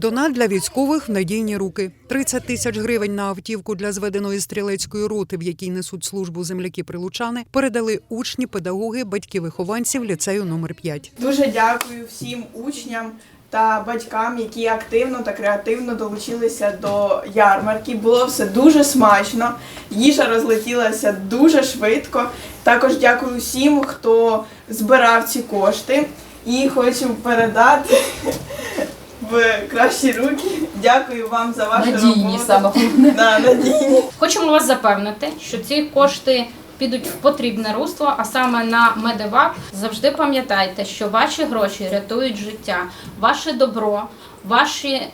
Донат для військових в надійні руки. 30 тисяч гривень на автівку для зведеної стрілецької роти, в якій несуть службу земляки прилучани, передали учні, педагоги, батьки вихованців ліцею номер 5. Дуже дякую всім учням та батькам, які активно та креативно долучилися до ярмарки. Було все дуже смачно. Їжа розлетілася дуже швидко. Також дякую всім, хто збирав ці кошти. І хочу передати в кращі руки. Дякую вам за вашу Надійні роботу. саме головне. Да, надійні. Хочемо вас запевнити, що ці кошти підуть в потрібне русло, а саме на медивак. Завжди пам'ятайте, що ваші гроші рятують життя, ваше добро, ваші, е,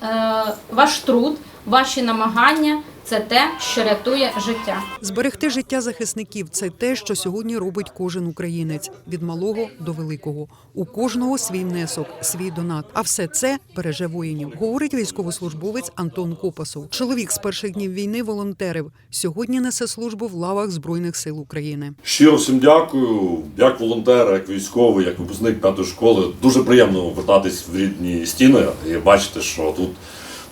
ваш труд, ваші намагання це те, що рятує життя. Зберегти життя захисників це те, що сьогодні робить кожен українець від малого до великого. У кожного свій внесок, свій донат. А все це береже воїнів. Говорить військовослужбовець Антон Копасов. Чоловік з перших днів війни волонтерив. Сьогодні несе службу в лавах збройних сил України. Щиро всім дякую. Як волонтер, як військовий, як випускник п'ятої школи. Дуже приємно вертатись в рідні стіни і бачити, що тут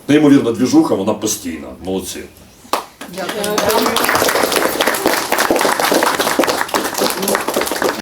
неймовірна двіжуха, вона постійна. Молодці. Дякую.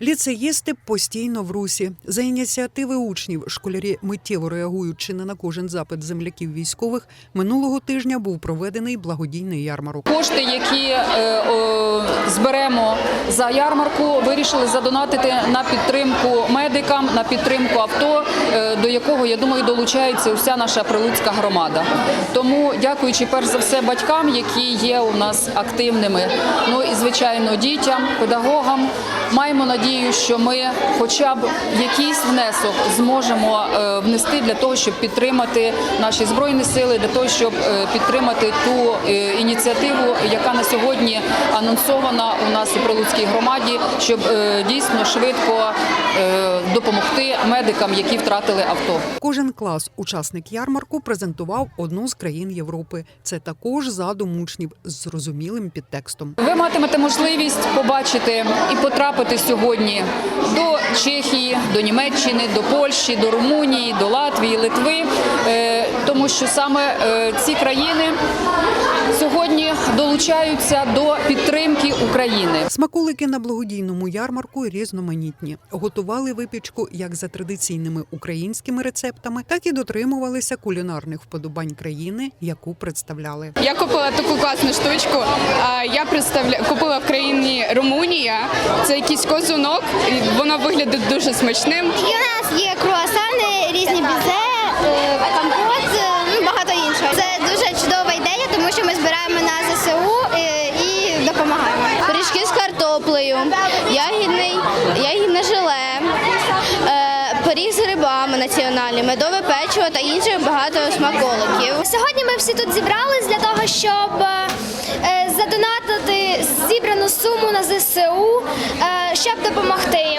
Ліцеїсти постійно в русі. За ініціативи учнів школярі миттєво реагуючи на кожен запит земляків військових. Минулого тижня був проведений благодійний ярмарок. Кошти, які е, о, зберемо за ярмарку, вирішили задонатити на підтримку медикам, на підтримку авто, е, до якого я думаю долучається вся наша прилуцька громада. Тому, дякуючи перш за все батькам, які є у нас активними. Ну і звичайно дітям, педагогам. Маємо надію, що ми, хоча б якийсь внесок, зможемо е, внести для того, щоб підтримати наші збройні сили, для того, щоб е, підтримати ту е, ініціативу, яка на сьогодні анонсована у нас у Прилуцькій громаді, щоб дійсно швидко допомогти медикам, які втратили авто. Кожен клас, учасник ярмарку, презентував одну з країн Європи. Це також задум учнів з зрозумілим підтекстом. Ви матимете можливість побачити і потрапити сьогодні до Чехії, до Німеччини, до Польщі, до Румунії, до Латвії, Литви, е, тому що саме е, ці країни сьогодні долучаються до підтримки України. Смаколики на благодійному ярмарку різноманітні. Готували випічку як за традиційними українськими рецептами, так і дотримувалися кулінарних вподобань країни, яку представляли. Я купила таку класну штучку. Я представля... купила в країні Румунія. Це якийсь козунок, і воно виглядає дуже смачним. І у нас є круасани, різні бізе, е, компот, е, ну багато іншого. Це дуже чудова ідея, тому що ми збираємо на ЗСУ е, і допомагаємо. Пиріжки з картоплею, ягідний, ягідне желе, е, пиріг з грибами національні, медове печиво та інших багато смаколиків. Сьогодні ми всі тут зібрались для того, щоб е, задонатити зібрану суму на ЗСУ, е, щоб допомогти.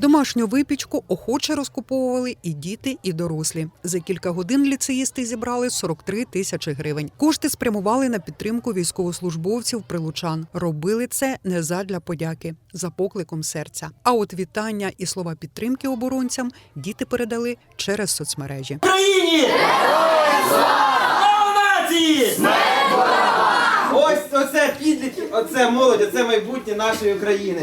Домашню випічку охоче розкуповували і діти, і дорослі. За кілька годин ліцеїсти зібрали 43 тисячі гривень. Кошти спрямували на підтримку військовослужбовців прилучан. Робили це не задля подяки, за покликом серця. А от вітання і слова підтримки оборонцям діти передали через соцмережі. Україні! Ось оце підлітки, оце молодь, оце майбутнє нашої України.